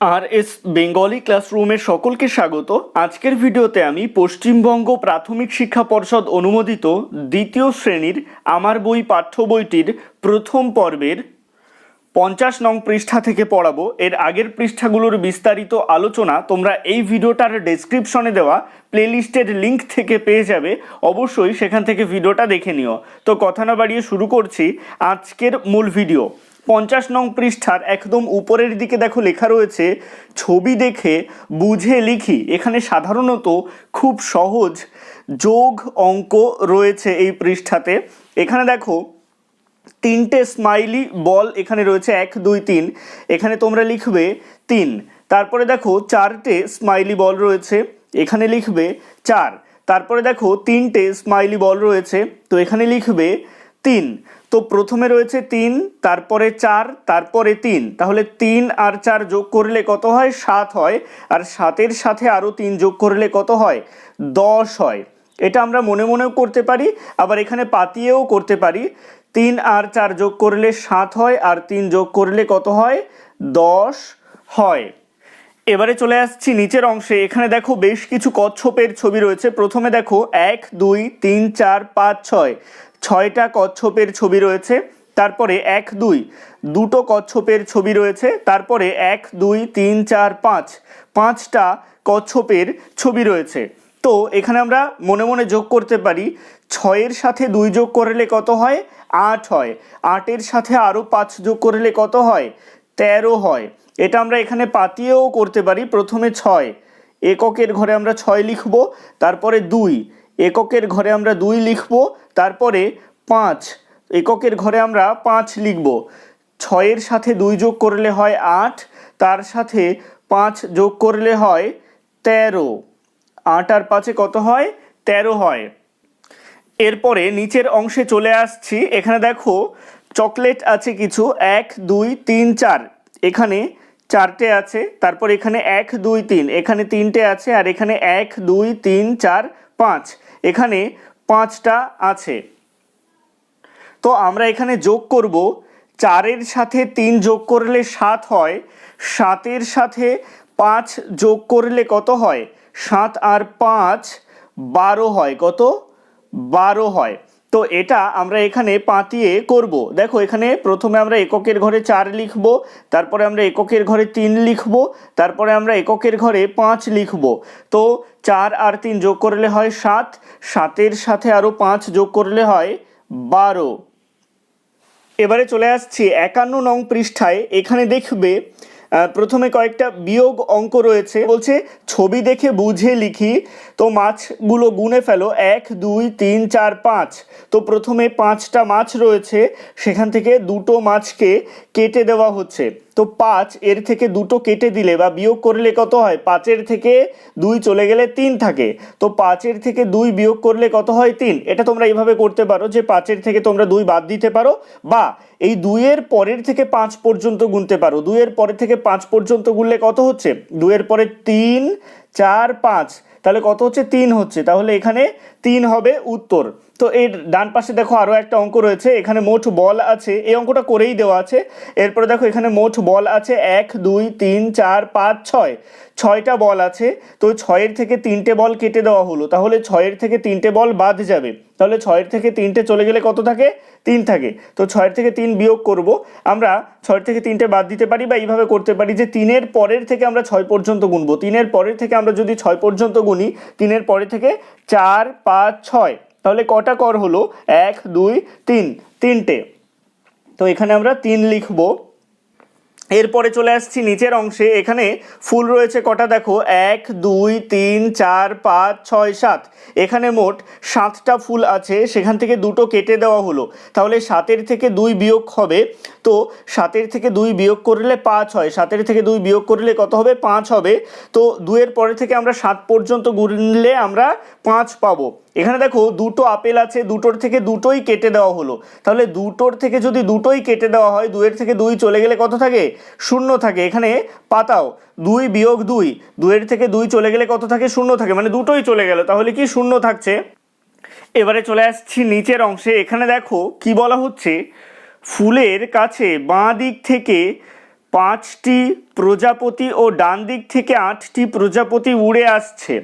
আর S Bengali ক্লাসরুমের সকলকে স্বাগত। আজকের ভিডিওতে আমি পশ্চিমবঙ্গ প্রাথমিক শিক্ষা পর্ষদ অনুমোদিত দ্বিতীয় শ্রেণির আমার বই পাঠ্য বইটির প্রথম পর্বের পঞ্চাশ নং পৃষ্ঠা থেকে পড়াবো। এর আগের পৃষ্ঠাগুলোর বিস্তারিত আলোচনা তোমরা এই ভিডিওটার ডেসক্রিপশনে দেওয়া প্লেলিস্টের লিংক থেকে পেয়ে যাবে। অবশ্যই সেখান থেকে ভিডিওটা দেখে নিও। তো কথা না বাড়িয়ে শুরু করছি আজকের মূল ভিডিও। পঞ্চাশ নং পৃষ্ঠার একদম উপরের দিকে দেখো লেখা রয়েছে, ছবি দেখে বুঝে লিখি। এখানে সাধারণত খুব সহজ যোগ অঙ্ক রয়েছে এই পৃষ্ঠাতে। এখানে দেখো, তিনটে স্মাইলি বল এখানে রয়েছে, এক, দুই, তিন। এখানে তোমরা লিখবে তিন। তারপরে দেখো, চারটে স্মাইলি বল রয়েছে, এখানে লিখবে চার। তারপরে দেখো, তিনটে স্মাইলি বল রয়েছে, তো এখানে লিখবে তিন। তো প্রথমে রয়েছে তিন, তারপরে চার, তারপরে তিন। তাহলে তিন আর চার যোগ করলে কত হয়? সাত হয়। আর সাতের সাথে আরও তিন যোগ করলে কত হয়? দশ হয়। এটা আমরা মনে মনেও করতে পারি, আবার এখানে পাতিয়েও করতে পারি। তিন আর চার যোগ করলে সাত হয়, আর তিন যোগ করলে কত হয়? দশ হয়। এবারে চলে আসছি নিচের অংশে। এখানে দেখো বেশ কিছু কচ্ছপের ছবি রয়েছে। প্রথমে দেখো এক, দুই, তিন, চার, পাঁচ, ছয়। ছয়টা কচ্ছপের ছবি রয়েছে, তারপরে এক, দুই, দুটো কচ্ছপের ছবি রয়েছে, তারপরে এক, দুই, তিন, চার, পাঁচ, পাঁচটা কচ্ছপের ছবি রয়েছে। তো এখানে আমরা মনে মনে যোগ করতে পারি, ছয়ের সাথে দুই যোগ করলে কত হয়? আট হয়। আটের সাথে আরও পাঁচ যোগ করলে কত হয়? তেরো হয়। এটা আমরা এখানে পাতিয়েও করতে পারি, প্রথমে ছয়। এককের ঘরে আমরা ছয় লিখব, তারপরে দুই। এককের ঘরে আমরা দুই লিখব, তারপরে পাঁচ। এককের ঘরে আমরা পাঁচ লিখব। ছয়ের সাথে দুই যোগ করলে হয় আট, তার সাথে পাঁচ যোগ করলে হয় তেরো। আট আর পাঁচে কত হয়? তেরো হয়। এরপরে নিচের অংশে চলে আসছি। এখানে দেখো, চকলেট আছে কিছু, এক, দুই, তিন, চার। এখানে চারটে আছে, তারপর এখানে এক, দুই, তিন। এখানে তিনটে আছে, আর এখানে এক, দুই, তিন, চার পাঁচ। এখানে পাঁচটা আছে। তো আমরা এখানে যোগ করব। চারের সাথে তিন যোগ করলে সাত হয়। সাতের সাথে পাঁচ যোগ করলে কত হয়? সাত আর পাঁচ বারো হয়। কত? বারো হয়। তো এটা আমরা এখানে পাঁতিয়ে করব। দেখো এখানে প্রথমে আমরা এককের ঘরে চার লিখব, তারপরে আমরা এককের ঘরে তিন লিখব, তারপরে আমরা এককের ঘরে পাঁচ লিখব। তো চার আর তিন যোগ করলে হয় সাত, সাতের সাথে আরও পাঁচ যোগ করলে হয় বারো। এবারে চলে আসছি একান্ন নং পৃষ্ঠায়। এখানে দেখবে প্রথমে কয়েকটা বিয়োগ অঙ্ক রয়েছে। বলছে, ছবি দেখে বুঝে লিখি, তো মাছগুলো গুনে ফেলো। এক, দুই, তিন, চার, পাঁচ। তো প্রথমে পাঁচটা মাছ রয়েছে, সেখান থেকে দুটো মাছকে কেটে দেওয়া হচ্ছে। তো পাঁচ, এর থেকে দুটো কেটে দিলে বা বিয়োগ করলে কত হয়? পাঁচের থেকে দুই চলে গেলে তিন থাকে। তো পাঁচের থেকে দুই বিয়োগ করলে কত হয়? তিন। এটা তোমরা এইভাবে করতে পারো যে পাঁচের থেকে তোমরা দুই বাদ দিতে পারো, বা এই দুইয়ের পরের থেকে পাঁচ পর্যন্ত গুনতে পারো। দুইয়ের পরের থেকে পাঁচ পর্যন্ত গুনলে কত হচ্ছে? দুয়ের পরে তিন, চার, পাঁচ। তাহলে কত হচ্ছে? তিন হচ্ছে। তাহলে এখানে তিন হবে উত্তর। তো এর ডান পাশে দেখো আরও একটা অঙ্ক রয়েছে, এখানে মোট বল আছে, এই অঙ্কটা করেই দেওয়া আছে। এরপরে দেখো এখানে মোট বল আছে এক, দুই, তিন, চার, পাঁচ, ছয়। ছয়টা বল আছে, তো ছয়ের থেকে তিনটে বল কেটে দেওয়া হলো। তাহলে ছয়ের থেকে তিনটে বল বাদ যাবে। তাহলে ছয়ের থেকে তিনটে চলে গেলে কত থাকে? তিন থাকে। তো ছয়ের থেকে তিন বিয়োগ করব। আমরা ছয়ের থেকে তিনটে বাদ দিতে পারি বা এইভাবে করতে পারি যে তিনের পরের থেকে আমরা ছয় পর্যন্ত গুনবো। তিনের পরের থেকে আমরা যদি ছয় পর্যন্ত গুনি, তিনের পরে থেকে চার, পাঁচ, ছয়। তাহলে কটা কর হলো? এক দুই তিন তিনটে। তো এখানে আমরা তিন লিখব। এরপরে চলে আসছি নিচের অংশে। এখানে ফুল রয়েছে কটা? দেখো, এক, দুই, তিন, চার, পাঁচ, ছয়, সাত। এখানে মোট সাতটা ফুল আছে। সেখান থেকে দুটো কেটে দেওয়া হলো। তাহলে সাতের থেকে দুই বিয়োগ হবে। তো সাতের থেকে দুই বিয়োগ করলে পাঁচ হয়। সাতের থেকে দুই বিয়োগ করলে কত হবে? পাঁচ হবে। তো দুয়ের পরে থেকে আমরা সাত পর্যন্ত গুনলে আমরা পাঁচ পাবো। এখানে দেখো, দুটো আপেল আছে। দুটোর থেকে দুটোই কেটে দেওয়া হলো। তাহলে দুটোর থেকে যদি দুটোই কেটে দেওয়া হয় দুয়ের থেকে দুই চলে গেলে কত থাকে? শূন্য থাকে। এখানে পাতাও, দুই বিয়োগ দুই দুয়ের থেকে দুই চলে গেলে কত থাকে? শূন্য থাকে মানে দুটোই চলে গেল। তাহলে কি শূন্য থাকছে? এবারে চলে আসছি নিচের অংশে। এখানে দেখো কি বলা হচ্ছে? ফুলের কাছে বাঁ দিক থেকে পাঁচটি প্রজাপতি ও ডান দিক থেকে আটটি প্রজাপতি উড়ে আসছে।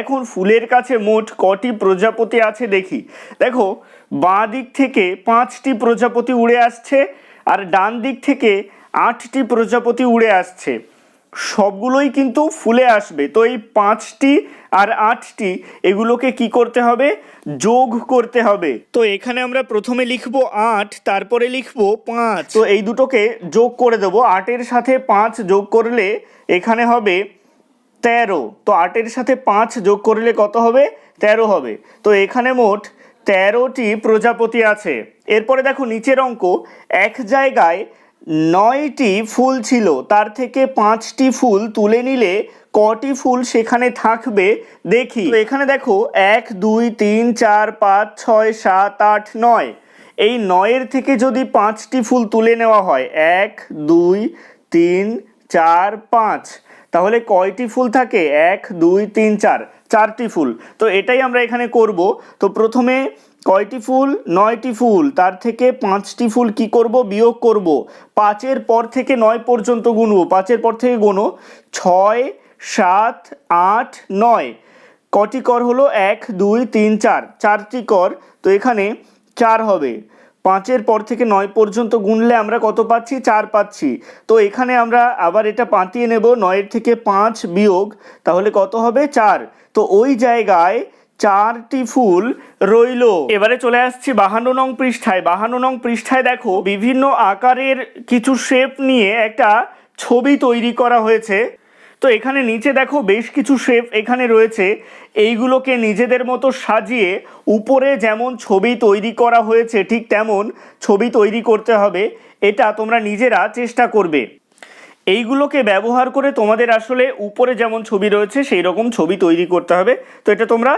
এখন ফুলের কাছে মোট কটি প্রজাপতি আছে দেখি। দেখো, বাঁ দিক থেকে পাঁচটি প্রজাপতি উড়ে আসছে আর ডান দিক থেকে আটটি প্রজাপতি উড়ে আসছে। সবগুলোই কিন্তু ফুলে আসবে। তো এই পাঁচটি আর আটটি, এগুলোকে কি করতে হবে? যোগ করতে হবে। তো এখানে আমরা প্রথমে লিখব আট, তারপরে লিখব পাঁচ। তো এই দুটোকে যোগ করে দেবো। আটের সাথে পাঁচ যোগ করলে এখানে হবে তেরো। তো আটের সাথে পাঁচ যোগ করলে কত হবে? তেরো হবে। তো এখানে মোট তেরোটি প্রজাপতি আছে। এরপরে দেখো নিচের অঙ্ক। এক জায়গায় নয়টি ফুল ছিল। তার থেকে পাঁচটি ফুল তুলে নিলে কটি ফুল সেখানে থাকবে দেখি। তো এখানে দেখো, এক, দুই, তিন, চার, পাঁচ, ছয়, সাত, আট, নয়। এই নয়ের থেকে যদি পাঁচটি ফুল তুলে নেওয়া হয়, এক, দুই, তিন, চার, পাঁচ, তাহলে কয়টি ফুল থাকে? এক, দুই, তিন, চার, চারটি ফুল। তো এটাই আমরা এখানে করব। তো প্রথমে কয়টি ফুল? নয়টি ফুল। তার থেকে পাঁচটি ফুল কি করব? বিয়োগ করব। পাঁচের পর থেকে নয় পর্যন্ত গুনবো। পাঁচের পর থেকে গুনো। ছয়, সাত, আট, নয়। কটি কর হলো? এক, দুই, তিন, চার। চারটি কর। তো এখানে চার হবে। পাঁচের পর থেকে নয় পর্যন্ত গুনলে আমরা কত পাচ্ছি? চার পাচ্ছি। তো এখানে আমরা আবার এটা পাঁতিয়ে নেব। নয়ের থেকে পাঁচ বিয়োগ। তাহলে কত হবে? চার। তো ওই জায়গায় চারটি ফুল রইল। এবারে চলে আসছি বাহান্ন নং পৃষ্ঠায়। বাহান্ন নং পৃষ্ঠায় দেখো, বিভিন্ন আকারের কিছু শেপ নিয়ে একটা ছবি তৈরি করা হয়েছে। তো এখানে নিচে দেখো বেশ কিছু শেপ এখানে রয়েছে। এইগুলোকে নিজেদের মতো সাজিয়ে উপরে যেমন ছবি তৈরি করা হয়েছে, ঠিক তেমন ছবি তৈরি করতে হবে। এটা তোমরা নিজেরা চেষ্টা করবে। এইগুলোকে ব্যবহার করে তোমাদের আসলে উপরে যেমন ছবি রয়েছে সেই রকম ছবি তৈরি করতে হবে। তো এটা তোমরা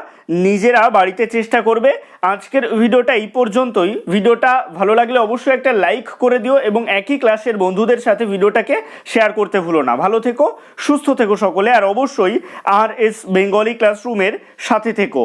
নিজেরা বাড়িতে চেষ্টা করবে। আজকের ভিডিওটা এই পর্যন্তই। ভিডিওটা ভালো লাগলে অবশ্যই একটা লাইক করে দিও এবং একই ক্লাসের বন্ধুদের সাথে ভিডিওটাকে শেয়ার করতে ভুলো না। ভালো থেকো, সুস্থ থেকো সকলে, আর অবশ্যই আর এস বেঙ্গলি ক্লাসরুমের সাথে থেকো।